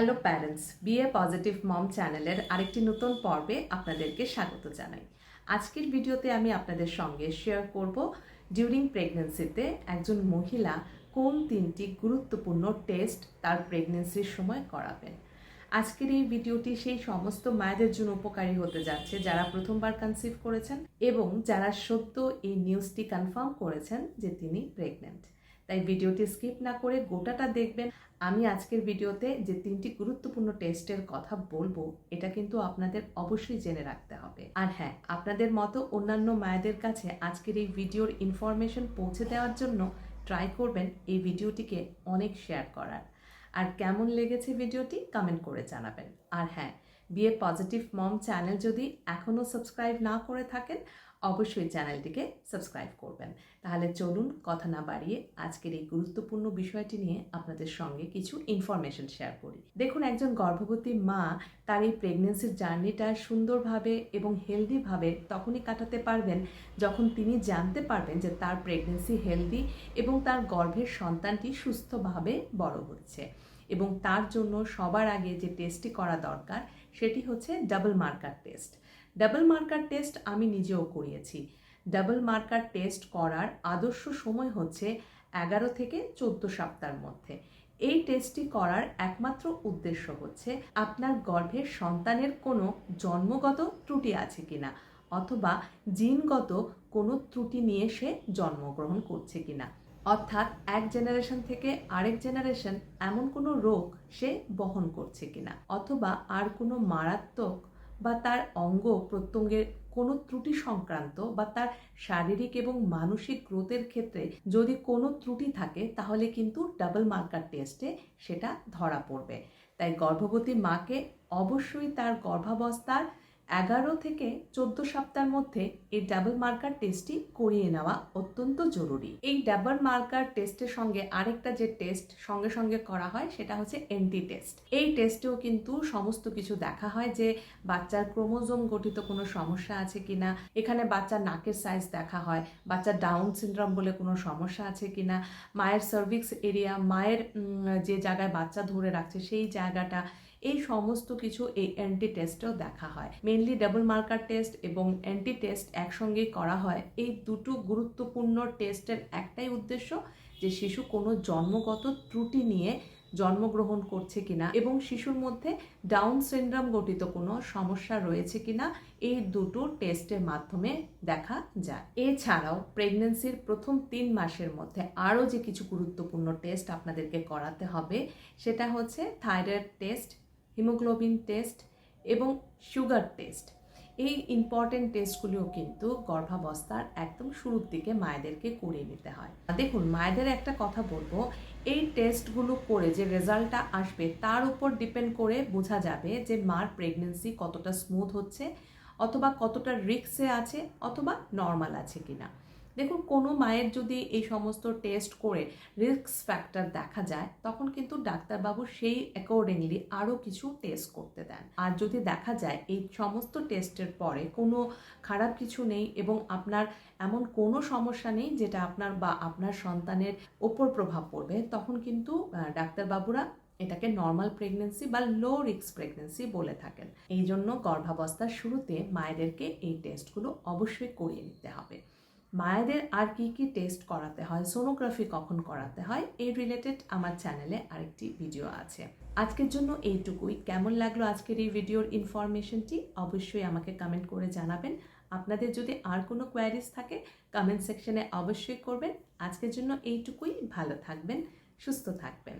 Hello parents be positive mom চ্যানেলের আরেকটি নতুন পর্বে আপনাদেরকে স্বাগত জানাই। আজকের ভিডিওতে আমি আপনাদের সঙ্গে শেয়ার করব ডিউরিং প্রেগনেন্সিতে একজন মহিলা কোন তিনটি গুরুত্বপূর্ণ টেস্ট তার প্রেগনেন্সির সময় করাবেন। আজকের এই ভিডিওটি সেই সমস্ত মায়েদের জন্য উপকারী হতে যাচ্ছে যারা প্রথমবার কনসিভ করেছেন এবং যারা সত্য এই নিউজটি কনফার্ম করেছেন যে তিনি প্রেগনেন্ট তাই ভিডিওটি স্কিপ না করে গোটাটা দেখবেন। আমি আজকের ভিডিওতে যে তিনটি গুরুত্বপূর্ণ টেস্টের কথা বলব, এটা কিন্তু আপনাদের অবশ্যই জেনে রাখতে হবে। আর হ্যাঁ আপনাদের মতো অন্যান্য মায়েদের কাছে আজকের এই ভিডিওর ইনফরমেশন পৌঁছে দেওয়ার জন্য ট্রাই করবেন এই ভিডিওটিকে অনেক শেয়ার করার। আর কেমন লেগেছে ভিডিওটি কমেন্ট করে জানাবেন। আর হ্যাঁ বিয়ে পজিটিভ মম চ্যানেল যদি এখনও সাবস্ক্রাইব না করে থাকেন অবশ্যই চ্যানেলটিকে সাবস্ক্রাইব করবেন। তাহলে চলুন কথা না বাড়িয়ে আজকের এই গুরুত্বপূর্ণ বিষয়টি নিয়ে আপনাদের সঙ্গে কিছু ইনফরমেশন শেয়ার করি। দেখুন, একজন গর্ভবতী মা তার এই প্রেগনেন্সির জার্নিটা সুন্দরভাবে এবং হেলদিভাবে তখনই কাটাতে পারবেন যখন তিনি জানতে পারবেন যে তার প্রেগনেন্সি হেলদি এবং তার গর্ভের সন্তানটি সুস্থভাবে বড় হচ্ছে। এবং তার জন্য সবার আগে যে টেস্টটি করা দরকার, সেটি হচ্ছে double marker test double marker test আমি নিজেও করিয়েছি। ডাবল মার্কার টেস্ট করার আদর্শ সময় হচ্ছে এগারো থেকে চোদ্দ সপ্তাহের মধ্যে। এই টেস্টটি করার একমাত্র উদ্দেশ্য হচ্ছে আপনার গর্ভের সন্তানের কোনো জন্মগত ত্রুটি আছে কিনা অথবা জিনগত কোনো ত্রুটি নিয়ে সে জন্মগ্রহণ করছে কিনা। অর্থাৎ এক জেনারেশন থেকে আরেক জেনারেশন এমন কোনো রোগ সে বহন করছে কিনা অথবা আর কোনো মারাত্মক বা তার অঙ্গ প্রত্যঙ্গের কোনো ত্রুটি সংক্রান্ত বা তার শারীরিক এবং মানসিক গ্রোথের ক্ষেত্রে যদি কোনো ত্রুটি থাকে, তাহলে কিন্তু ডাবল মার্কার টেস্টে সেটা ধরা পড়বে। তাই গর্ভবতী মাকে অবশ্যই তার গর্ভাবস্থার এগারো থেকে চোদ্দ সপ্তাহের মধ্যে এই ডাবল মার্কার টেস্টটি করিয়ে নেওয়া অত্যন্ত জরুরি। এই ডাবল মার্কার টেস্টের সঙ্গে আরেকটা যে টেস্ট সঙ্গে সঙ্গে করা হয়, সেটা হচ্ছে এন্টি টেস্ট এই টেস্টেও কিন্তু সমস্ত কিছু দেখা হয় যে বাচ্চার ক্রোমোজোম গঠিত কোনো সমস্যা আছে কিনা, এখানে বাচ্চার নাকের সাইজ দেখা হয়, বাচ্চার ডাউন সিনড্রোম বলে কোনো সমস্যা আছে কিনা, মায়ের সার্ভিক্স এরিয়া মায়ের যে জায়গায় বাচ্চা ধরে রাখছে সেই জায়গাটা এই সমস্ত কিছু এই অ্যান্টি টেস্টেও দেখা হয়। মেনলি ডাবল মার্কার টেস্ট এবং অ্যান্টি টেস্ট একসঙ্গেই করা হয়। এই দুটো গুরুত্বপূর্ণ টেস্টের একটাই উদ্দেশ্য যে শিশু কোনো জন্মগত ত্রুটি নিয়ে জন্মগ্রহণ করছে কিনা এবং শিশুর মধ্যে ডাউন সিন্ড্রাম গঠিত কোনো সমস্যা রয়েছে কিনা এই দুটো টেস্টের মাধ্যমে দেখা যায়। এছাড়াও প্রেগনেন্সির প্রথম তিন মাসের মধ্যে আরও যে কিছু গুরুত্বপূর্ণ টেস্ট আপনাদেরকে করাতে হবে, সেটা হচ্ছে থাইরয়েড টেস্ট হিমোগ্লোবিন টেস্ট এবং সুগার টেস্ট। এই ইম্পর্টেন্ট টেস্টগুলিও কিন্তু গর্ভাবস্থার একদম শুরুর দিকে মায়েদেরকে করিয়ে নিতে হয়। দেখুন, মায়েদের একটা কথা বলব, এই টেস্টগুলো করে যে রেজাল্টটা আসবে, তার উপর ডিপেন্ড করে বোঝা যাবে যে মার প্রেগনেন্সি কতটা স্মুথ হচ্ছে, অথবা কতটা রিক্সে আছে, অথবা নর্মাল আছে কিনা। দেখুন, কোনো মায়ের যদি এই সমস্ত টেস্ট করে রিস্ক ফ্যাক্টর দেখা যায়, তখন কিন্তু ডাক্তারবাবু সেই অ্যাকর্ডিংলি আরও কিছু টেস্ট করতে দেন। আর যদি দেখা যায় এই সমস্ত টেস্টের পরে কোনো খারাপ কিছু নেই এবং আপনার এমন কোনো সমস্যা নেই যেটা আপনার বা আপনার সন্তানের ওপর প্রভাব পড়বে, তখন কিন্তু ডাক্তারবাবুরা এটাকে নর্মাল প্রেগনেন্সি বা লো রিস্ক প্রেগনেন্সি বলে থাকেন। এই জন্য গর্ভাবস্থার শুরুতে মায়েদেরকে এই টেস্টগুলো অবশ্যই করিয়ে নিতে হবে। মায়েদের আর কি কি টেস্ট করাতে হয় সোনোগ্রাফি কখন করাতে হয়, এই রিলেটেড আমার চ্যানেলে আরেকটি ভিডিও আছে। আজকের জন্য এইটুকুই। কেমন লাগল আজকের এই ভিডিওর ইনফরমেশনটি অবশ্যই আমাকে কমেন্ট করে জানাবেন। আপনাদের যদি আর কোনো কোয়ারিজ থাকে কমেন্ট সেকশনে অবশ্যই করবেন। আজকের জন্য এইটুকুই। ভালো থাকবেন, সুস্থ থাকবেন।